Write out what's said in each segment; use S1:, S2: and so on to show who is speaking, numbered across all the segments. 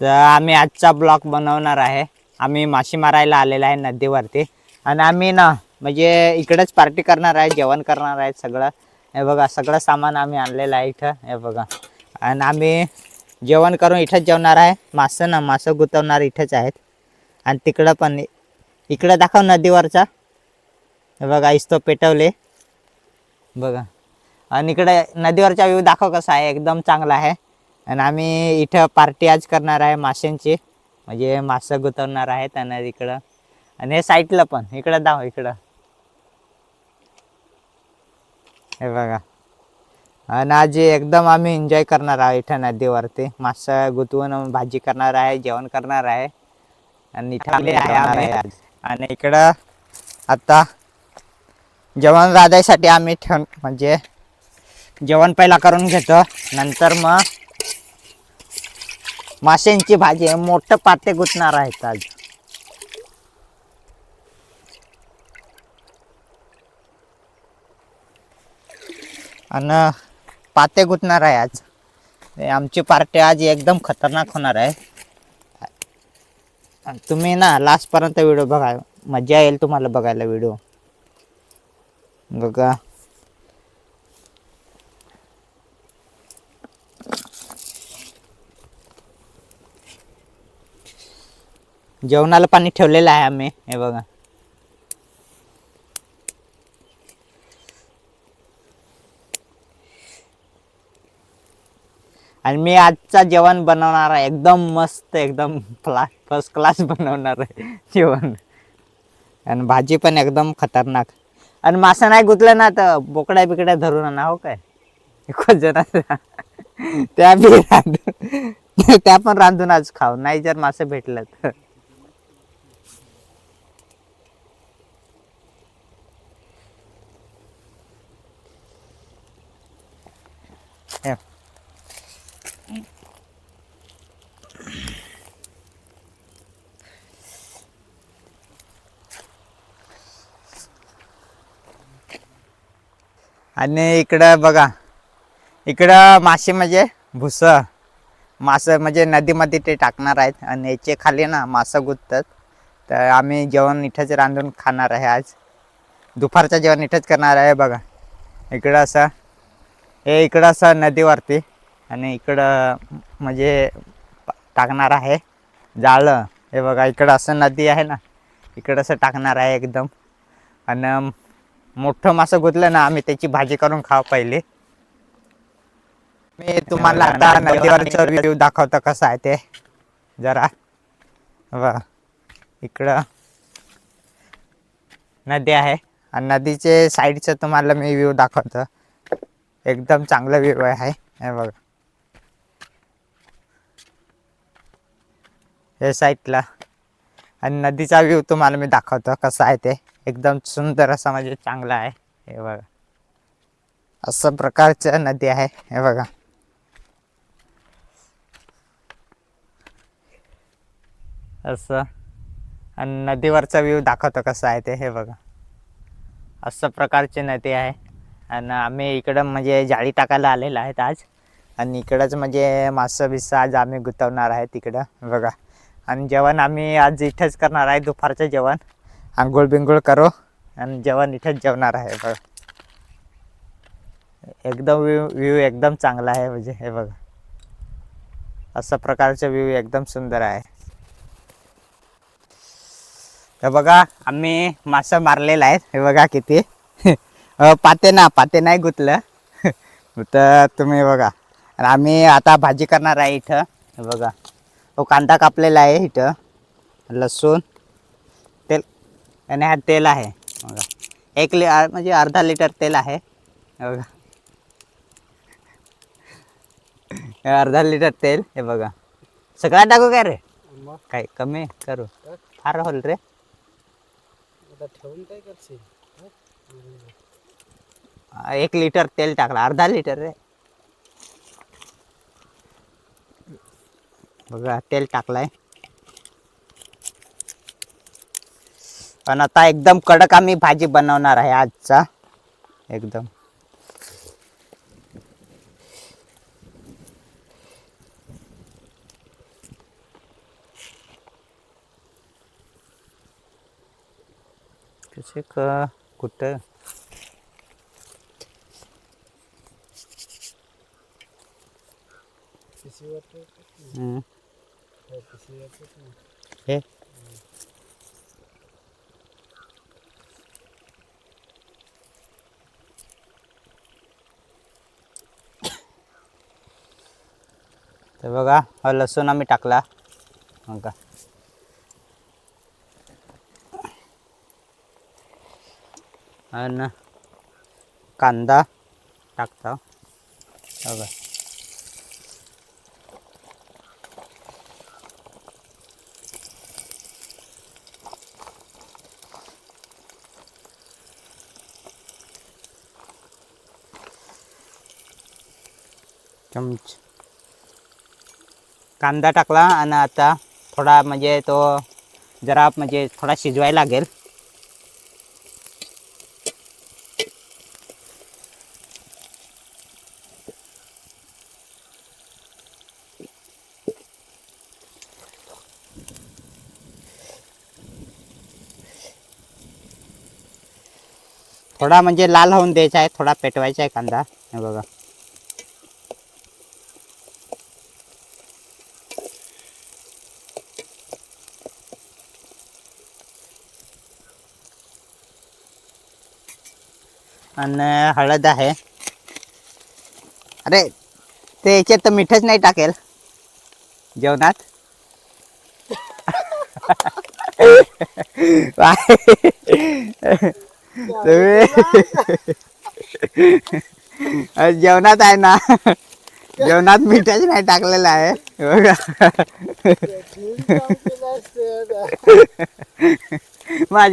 S1: तर आम्ही आजचा ब्लॉग बनवणार आहे. आम्ही मासे मारायला आलेला आहे नदीवरती. आणि आम्ही ना म्हणजे इकडेच पार्टी करणार आहे जेवण करणार आहे सगळं. हे बघा सगळं सामान आम्ही आणलेलं आहे इथं. हे बघा. आणि आम्ही जेवण करून इथंच जेवणार आहे. मासं ना मासं गुतवणार इथंच आहेत. आणि तिकडं पण इकडं दाखव नदीवरचा. हे बघा इस्तो पेटवले. बघा. आणि इकडे नदीवरचा व्ह्यू दाखव कसा आहे. एकदम चांगला आहे. आणि आम्ही इथं पार्टी आज करणार आहे माशांची. म्हणजे मासं गुतवणार आहेत आणि इकडं. आणि हे साईडला पण. इकडं दाव इकडं. हे बघा. आणि आज एकदम आम्ही एन्जॉय करणार आहोत इथं नदीवरती. मासा गुतवून भाजी करणार आहे जेवण करणार आहे. आणि इथं आहे आम्ही. आज आणि इकडं आता जेवण राधायसाठी आम्ही ठेव म्हणजे जेवण पहिला करून घेतो. नंतर मग माशांची भाजी मोठं पाते गुतणार आहेत आज. आणि पाते गुतणार आहे आज. आमची पार्टी आज एकदम खतरनाक होणार आहे. आणि तुम्ही ना लास्टपर्यंत व्हिडिओ बघा. मजा येईल तुम्हाला बघायला व्हिडिओ. बघा. जेवणाला पाणी ठेवलेलं आहे आम्ही हे बघा. आणि मी आजचा जेवण बनवणार आहे एकदम मस्त एकदम क्लास फर्स्ट क्लास बनवणार आहे जेवण. आणि भाजी पण एकदम खतरनाक. आणि मासा नाही गुतलं ना तर बोकड्या बिकड्या धरून आणा हो काय? एकच जण त्या बी रांधून त्या पण रांधून आज खाऊ नाही जर मासे भेटलं तर. आणि इकडं बघा इकडं मासे म्हणजे भुसं मासं म्हणजे नदीमध्ये ते टाकणार आहेत आणि याचे खाली ना मासं गुंततात. तर आम्ही जेवण इथंच रांधून खाणार आहे आज. दुपारचं जेवण इथंच करणार आहे बघा. इकडं असं हे इकडं असं नदीवरती आणि इकडं म्हणजे टाकणार आहे जाळं. हे बघा इकडं असं नदी आहे ना इकडं असं टाकणार आहे एकदम. आणि मोठं मासं गुतलं ना आम्ही त्याची भाजी करून खाऊ पहिले. मी तुम्हाला आता नदीवरचा व्ह्यू दाखवतो कसं आहे ते. जरा. बघा. इकडं. नदी आहे. आणि नदीचे साईडचं तुम्हाला मी व्ह्यू दाखवतो. एकदम चांगला व्ह्यू आहे. हे बघा. हे साईडला. आणि नदीचा व्ह्यू तुम्हाला मी दाखवतो कसा आहे ते. एकदम सुंदर असा म्हणजे चांगला आहे. हे बघा. असं प्रकारचं नदी आहे. हे बघा. असं. आणि नदीवरचा व्ह्यू दाखवतो कसा आहे ते. हे बघा. असं प्रकारची नदी आहे. आणि आम्ही इकडं म्हणजे जाळी टाकायला आलेलो आहेत आज. आणि इकडंच म्हणजे मासं बिस्सं आज आम्ही गुतवणार आहे तिकडं बघा. आणि जेवण आम्ही आज इथंच करणार आहे दुपारचं जेवण. आंघोळ बिंघोळ करू आणि जेवण इथंच जेवणार आहे बघा. एकदम व्ह्यू व्ह्यू एकदम चांगला आहे म्हणजे हे बघा. अशा प्रकारचं व्ह्यू एकदम सुंदर आहे. तर बघा आम्ही मासा मारलेला आहे हे बघा किती. पाते ना पाते नाही गुतलं. तर तुम्ही बघा. आणि आम्ही आता भाजी करणार आहे इथं. हे बघा. तो कांदा कापलेला आहे इथं. लसूण तेल आणि हा तेल आहे. बघा. एक लि म्हणजे अर्धा लिटर तेल आहे. हे बघा. हे अर्धा लिटर तेल हे बघा. सगळा टाकू काय रे? काय कमी करू. फार होल रे.
S2: ठेवून काय करशील?
S1: एक लिटर तेल टाकला. अर्धा लिटर रे. बघा तेल टाकलाय. आणि आता एकदम कडक आम्ही भाजी बनवणार आहे आजचा. एकदम. कसे का कुठं? हम्म.
S2: हो,
S1: हे तर बघा हा लसूण आम्ही टाकला. हो का? आणि कांदा टाकता. हो बघा चमच कांदा टाकला आणि आता थोडा म्हणजे तो जरा म्हणजे थोडा शिजवायला लागेल. थोडा म्हणजे लाल होऊन द्यायचा आहे थोडा पेटवायचा आहे कांदा. हे बघा. आणि हळद आहे. अरे ते याच्यात तर मिठच नाही टाकेल. जेवणात. तुम्ही जेवणात आहे ना. जेवणात मिठच नाही टाकलेलं आहे. बघा.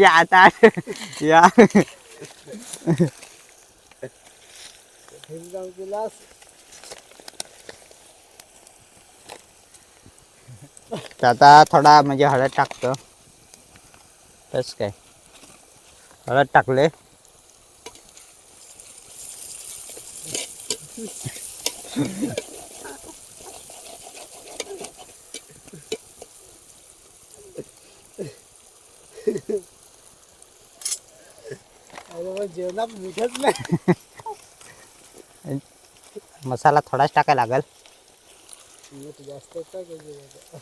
S2: आता.
S1: या.
S2: असतं.
S1: तर आता थोडा म्हणजे हळद टाकतो. तस काय? हळद टाकले.
S2: जेवणात मीठच नाही.
S1: मसाला थोडाच टाकायला लागेल।
S2: मीठ जास्त टाकायचं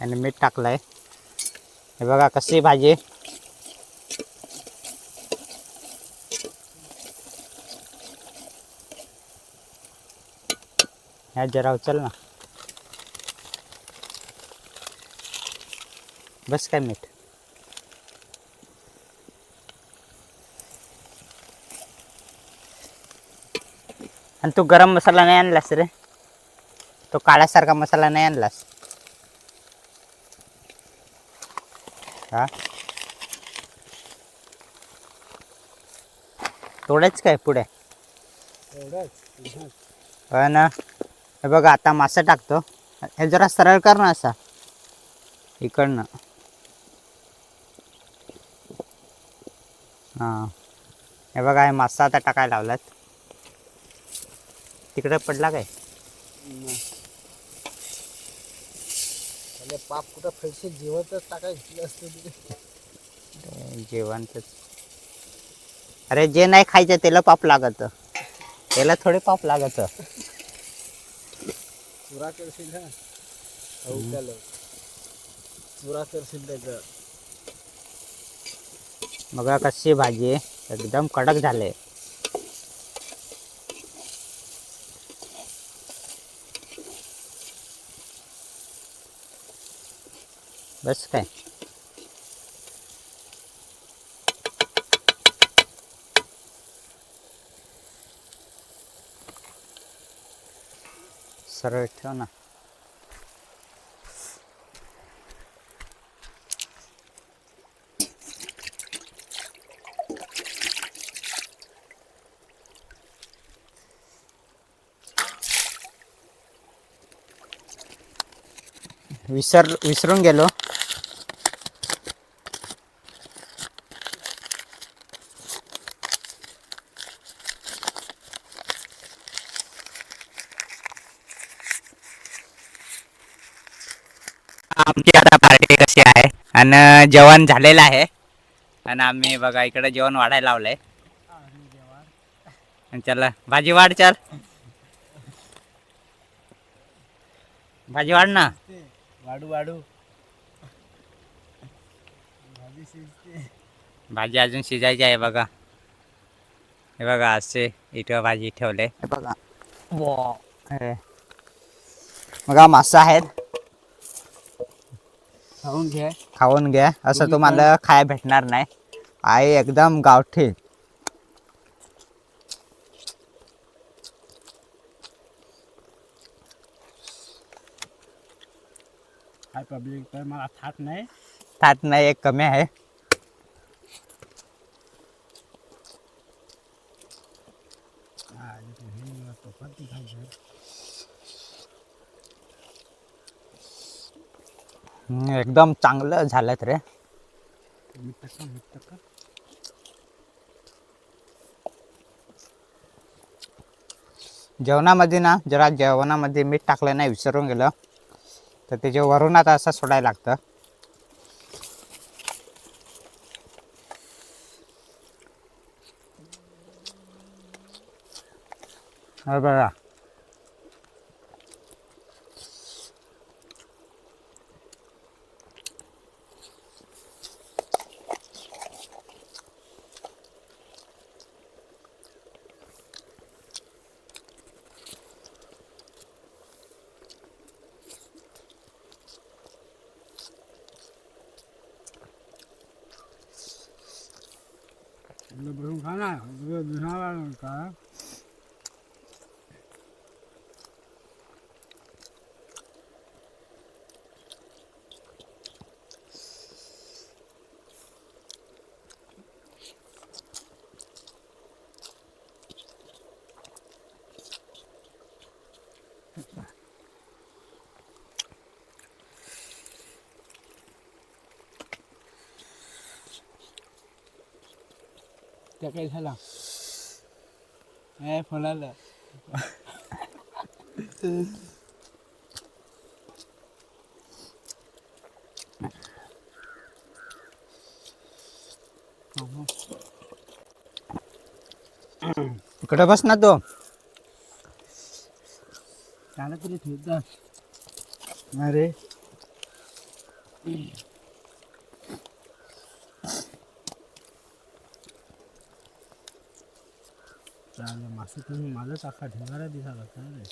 S1: आणि मीठ टाकलंय। हे बघा कशी भाजी। ह्या जरा उचल ना। बस काय मीठ? आणि तू गरम मसाला नाही आणलास रे. तो काळ्यासारखा मसाला नाही आणलास. हा? थोडेच काय पुढे? पण हे बघा आता मासा टाकतो. हे जरा सरळ कर ना असा. इकडनं. हां. हे बघा हे मासा आता टाकायला लावलात. तिकडे पडला काय?
S2: पाप कुठं फ्रेश जेवतच टाकायचं असतं ते.
S1: ते जेवणच अरे जे नाही खायचं त्याला पाप लागत. त्याला थोडे पाप लागत.
S2: चुरा करशील हा? चुरा करशील त्याचं.
S1: बघा कशी भाजी आहे. एकदम कडक झाले बस काय. सरळ ठेव ना. विसर विसरून गेलो. आमची आता पार्टी कशी आहे? आणि जेवण झालेलं आहे. आणि आम्ही बघा इकडे जेवण वाढायला लावलंय. चला भाजी वाढ चल. भाजी वाढ ना.
S2: वाढू वाढू. भाजी
S1: अजून शिजायची आहे बघा. हे बघा असे इथं भाजी ठेवले. बघा. बघा मासा आहेत.
S2: खाऊन घ्या.
S1: खाऊन घ्या. असं
S2: तुम्ही
S1: तुम्हाला खाय भेटणार नाही. आहे एकदम गावठी.
S2: पब्लिक तर मला थाट नाही.
S1: थाट नाही एक कमी आहे
S2: हा, इथे हे मला चपाती खायचं
S1: हम्म, एकदम चांगलं झालं रे. जेवणामध्ये ना जरा जेवणामध्ये मीठ टाकलं नाही विसरून गेलं. तर त्याच्या वरून आता असं सोडायला लागतं. बघा. बघा
S2: इकडे बसून खा ना इकडे दुसरा का त्या काय झाला? काय फळाला
S1: इकडे बस ना तू.
S2: त्याला तरी ठेवतात अरे. चालेल मासे तुम्ही माझं टाका ढेंगारा दिसाला चालेल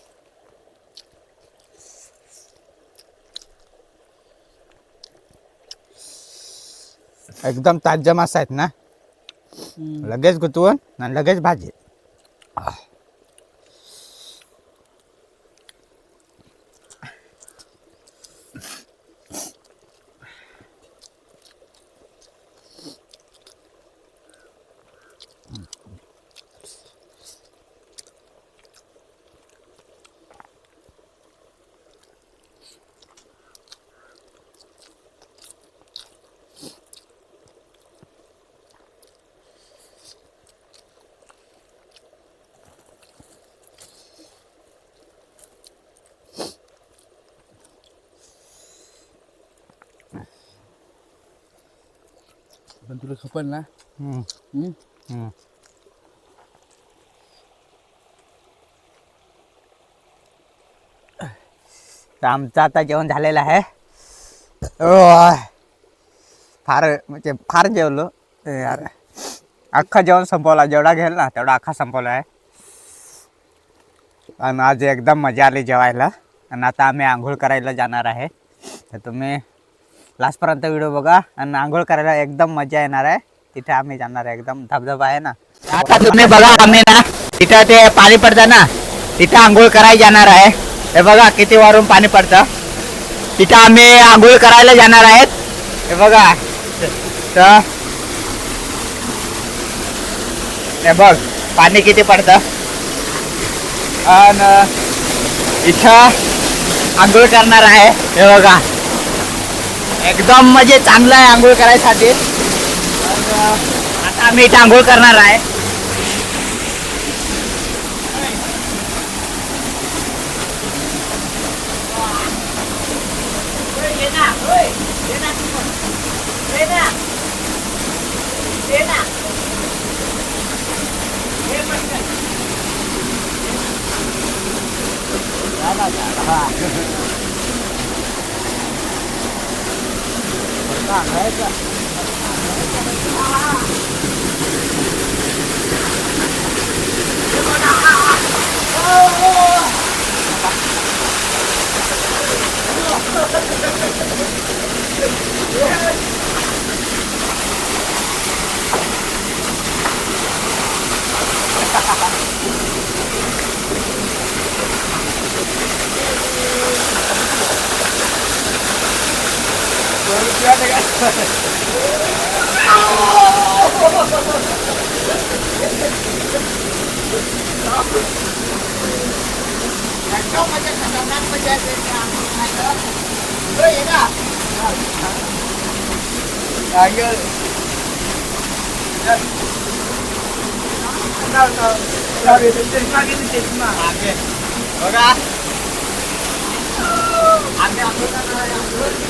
S1: एकदम ताज्या मासा आहेत ना? लगेच गुतवून आणि लगेच भाजी.
S2: पण तुला खपल ना?
S1: हम्म. तर आमचं आता जेवण झालेलं आहे. ओय. फार म्हणजे फार जेवलो. ए यार. अख्खा जेवण संपवला. जेवढा घेईल ना तेवढा अख्खा संपवला आहे. आणि आज एकदम मजा आली जेवायला. आणि आता आम्ही आंघोळ करायला जाणार आहे. तर तुम्ही लास्टपर्यंत व्हिडिओ बघा. आणि आंघोळ करायला एकदम मजा येणार आहे. तिथे आम्ही जाणार आहे एकदम. धबधबा आहे ना. आता तुम्ही बघा आम्ही ना. तिथं ते पाणी पडतं ना. तिथं आंघोळ करायला जाणार आहे. हे बघा किती वरून पाणी पडतं. तिथं आम्ही आंघोळ करायला जाणार आहेत. हे बघा. तर हे बघ पाणी किती पडतं. आणि इथं आंघोळ करणार आहे. हे बघा. एकदम म्हणजे चांगलं आहे आंघोळ करायसाठी. आता आम्ही इथे आंघोळ करणार आहे.
S2: tản hết ạ Thank you.
S1: 야,
S2: 내가. 야, 이거. 야. 나, 나, 나, 왜 이렇게 싸게 됐지만. 아, 그래.
S1: 너가. 안 돼, 안 돼, 안 돼,
S3: 안 돼.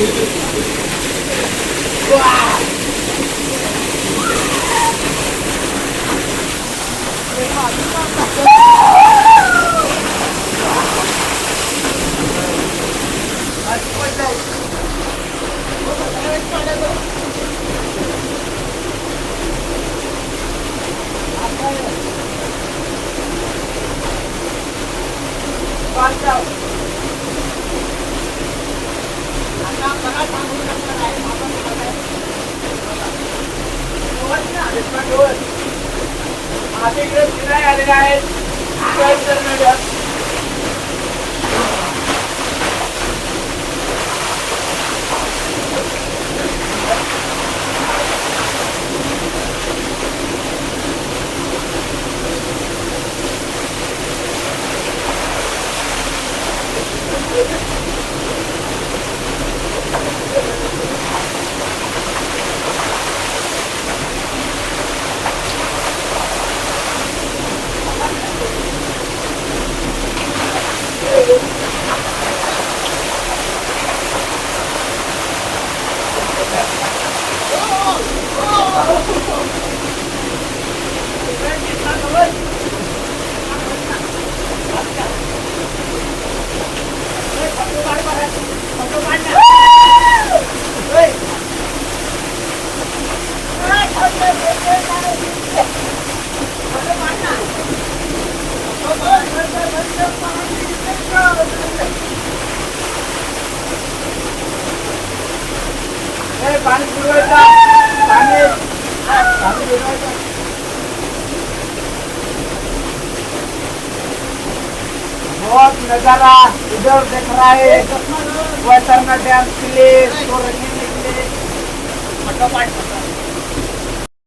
S3: Aí
S2: foi
S3: आहेत उद्धव
S1: ठाकरे वैतरणा डॅम किल्ले
S2: मंडपाठ